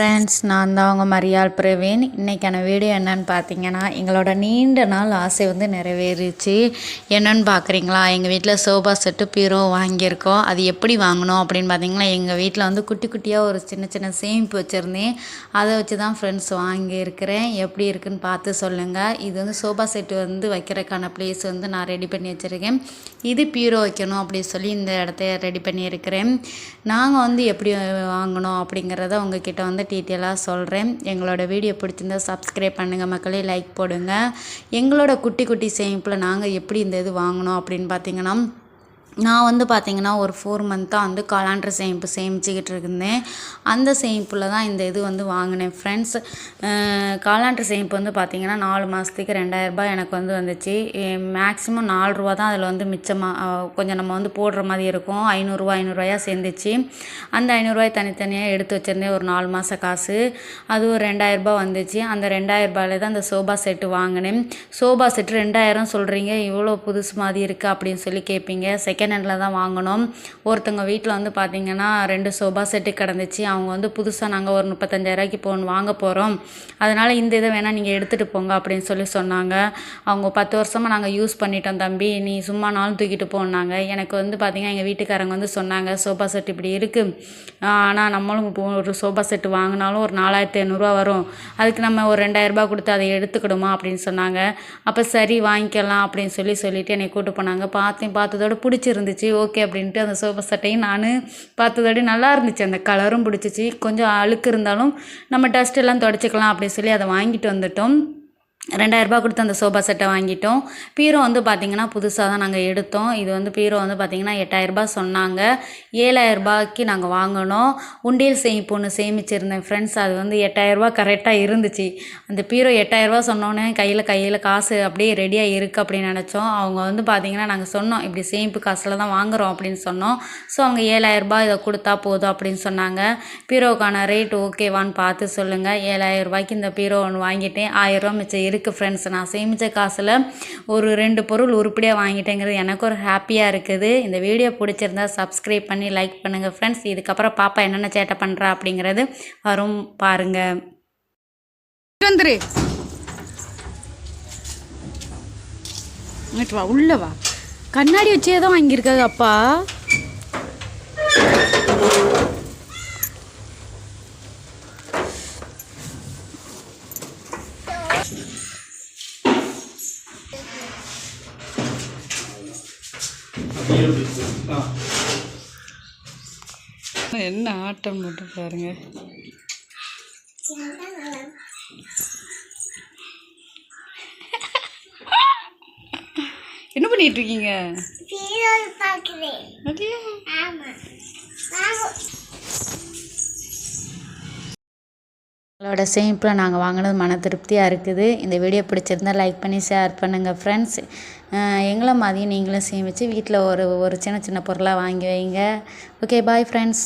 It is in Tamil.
ஃப்ரெண்ட்ஸ் நான் தான் அவங்க மரியாள் பிரவீன். இன்றைக்கான வீடியோ என்னன்னு பார்த்தீங்கன்னா எங்களோட நீண்ட நாள் ஆசை வந்து நிறைவேறிச்சு. என்னன்னு பார்க்குறீங்களா எங்கள் வீட்டில் சோபா செட்டு பீரோ வாங்கியிருக்கோம். அது எப்படி வாங்கினோம் அப்படின்னு பார்த்தீங்கன்னா எங்கள் வீட்டில் வந்து குட்டி குட்டியாக ஒரு சின்ன சின்ன சேமிப்பு வச்சுருந்தேன். அதை வச்சு தான் ஃப்ரெண்ட்ஸ் வாங்கியிருக்கிறேன். எப்படி இருக்குன்னு பார்த்து சொல்லுங்கள் இது வந்து சோபா செட்டு வந்து வைக்கிறதுக்கான ப்ளேஸ் வந்து நான் ரெடி பண்ணி வச்சுருக்கேன். இது பீரோ வைக்கணும் அப்படின்னு சொல்லி இந்த இடத்த ரெடி பண்ணியிருக்கிறேன். நாங்கள் வந்து எப்படி வாங்கினோம் அப்படிங்கிறத உங்ககிட்ட வந்து டீட்டெயிலாக சொல்கிறேன் எங்களோட வீடியோ பிடிச்சிருந்தா சப்ஸ்கிரைப் பண்ணுங்கள் மக்களே லைக் போடுங்க. எங்களோட குட்டி குட்டி சேமிப்பில் நாங்கள் எப்படி இந்த இது வாங்கினோம் அப்படின்னு பார்த்தீங்கன்னா நான் வந்து பார்த்திங்கன்னா ஒரு ஃபோர் மந்த்தாக வந்து காலாண்டர் சேமிப்பு சேமிச்சுக்கிட்டு இருந்தேன். அந்த சேமிப்பில் தான் இந்த இது வந்து வாங்கினேன். ஃப்ரெண்ட்ஸ் காலாண்டர் சேமிப்பு வந்து பார்த்தீங்கன்னா நாலு மாதத்துக்கு ரெண்டாயிரரூபா எனக்கு வந்து வந்துச்சு. மேக்ஸிமம் நாலு ரூபா தான் அதில் வந்து மிச்சமாக கொஞ்சம் நம்ம வந்து போடுற மாதிரி இருக்கும். ஐநூறுரூவா ஐநூறுரூவாயா சேர்ந்துச்சு. அந்த ஐநூறுரூவாய் தனித்தனியாக எடுத்து வச்சுருந்தேன். ஒரு நாலு மாத காசு. அது ஒரு ரெண்டாயிரரூபா வந்துச்சு. அந்த ரெண்டாயிரரூபாயில் தான் அந்த சோபா செட்டு வாங்கினேன். சோபா செட்டு ரெண்டாயிரம் சொல்கிறீங்க இவ்வளோ புதுசு மாதிரி இருக்குது அப்படின்னு சொல்லி கேட்பீங்க செகண்ட் செகண்ட் தான் வாங்கினோம் ஒருத்தவங்க வீட்டில் வந்து பார்த்திங்கன்னா ரெண்டு சோபா செட்டு கிடந்துச்சு. அவங்க வந்து புதுசாக நாங்கள் ஒரு முப்பத்தஞ்சாயிரூவாய்க்கு போன் வாங்க போகிறோம் அதனால் இந்த இதை வேணால் நீங்கள் எடுத்துகிட்டு போங்க அப்படின்னு சொல்லி சொன்னாங்க. அவங்க பத்து வருஷமாக நாங்கள் யூஸ் பண்ணிட்டோம் தம்பி. நீ சும்மா நாளும் தூக்கிட்டு போனாங்க எனக்கு வந்து பார்த்திங்கன்னா எங்கள் வீட்டுக்காரங்க வந்து சொன்னாங்க சோபா செட் இப்படி இருக்குது ஆனால் நம்மளும் ஒரு சோபா செட்டு வாங்கினாலும் ஒரு நாலாயிரத்தி ஐநூறுரூவா வரும். அதுக்கு நம்ம ஒரு ரெண்டாயிரரூபா கொடுத்து அதை எடுத்துக்கிடுமா அப்படின்னு சொன்னாங்க. அப்போ சரி வாங்கிக்கலாம் அப்படின்னு சொல்லி சொல்லிவிட்டு என்னை கூப்பிட்டு போனாங்க. பார்த்தேன் பார்த்ததோட பிடிச்சிருந்துச்சு ஓகே அப்படின்ட்டு அந்த சோஃபா செட்டையும் நான் பார்த்ததோட நல்லா இருந்துச்சு. அந்த கலரும் பிடிச்சிச்சு. கொஞ்சம் அழுக்கு இருந்தாலும் நம்ம டஸ்ட் எல்லாம் தொடச்சிக்கலாம் அப்படின்னு சொல்லி அதை வாங்கிட்டு வந்துட்டோம். ரெண்டாயிரரூபா கொடுத்து அந்த சோபா செட்டை வாங்கிட்டோம். பீரோ வந்து பார்த்திங்கன்னா புதுசாக தான் நாங்கள் எடுத்தோம். இது வந்து பீரோ வந்து பார்த்திங்கன்னா எட்டாயிரரூபா சொன்னாங்க. ஏழாயிரரூபாய்க்கு நாங்கள் வாங்கினோம். உண்டியல் சேமிப்பு ஒன்று சேமிச்சிருந்தேன் ஃப்ரெண்ட்ஸ் அது வந்து எட்டாயிரரூபா கரெக்டாக இருந்துச்சு. அந்த பீரோ எட்டாயிரரூபா சொன்னோன்னே கையில் கையில் காசு அப்படியே ரெடியாக இருக்குது அப்படின்னு நினச்சோம். அவங்க வந்து பார்த்திங்கன்னா நாங்கள் சொன்னோம் இப்படி சேமிப்பு காசில் தான் வாங்குகிறோம் அப்படின்னு சொன்னோம். ஸோ அவங்க ஏழாயிரரூபா இதை கொடுத்தா போதும் அப்படின்னு சொன்னாங்க. பீரோக்கான ரேட் ஓகேவான்னு பார்த்து சொல்லுங்கள் ஏழாயிரரூபாய்க்கு இந்த பீரோ ஒன்று வாங்கிட்டேன். ஆயிரரூவா மிச்சம் இருக்குது ஃப்ரெண்ட்ஸ் நான் சேமித்த காசில் ஒரு ரெண்டு பொருள் உருப்படியாக வாங்கிட்டேங்கிறது எனக்கு ஒரு ஹாப்பியாக இருக்குது. இந்த வீடியோ பிடிச்சிருந்தா சப்ஸ்கிரைப் பண்ணி லைக் பண்ணுங்கள் ஃப்ரெண்ட்ஸ் இதுக்கப்புறம் பாப்பா என்னென்ன சேட்டை பண்ணுறா அப்படிங்கிறது வரும் பாருங்கள் வந்துரு வா உள்ளே வா. கண்ணாடி வச்சே தான் வாங்கியிருக்காங்க அப்பா. என்ன ஆட்டம் போட்டு பாருங்க. என்ன பண்ணிட்டு இருக்கீங்க பார்க்குறேன். எங்களோட சேமிப்பில் நாங்கள் வாங்கினது மன திருப்தியாக இருக்குது. இந்த வீடியோ பிடிச்சிருந்தா லைக் பண்ணி ஷேர் பண்ணுங்கள் ஃப்ரெண்ட்ஸ். எங்களை மாதிரியும் நீங்களும் சேமித்து வீட்டில் ஒரு ஒரு சின்ன சின்ன பொருளாக வாங்கி வைங்க. Okay bye friends.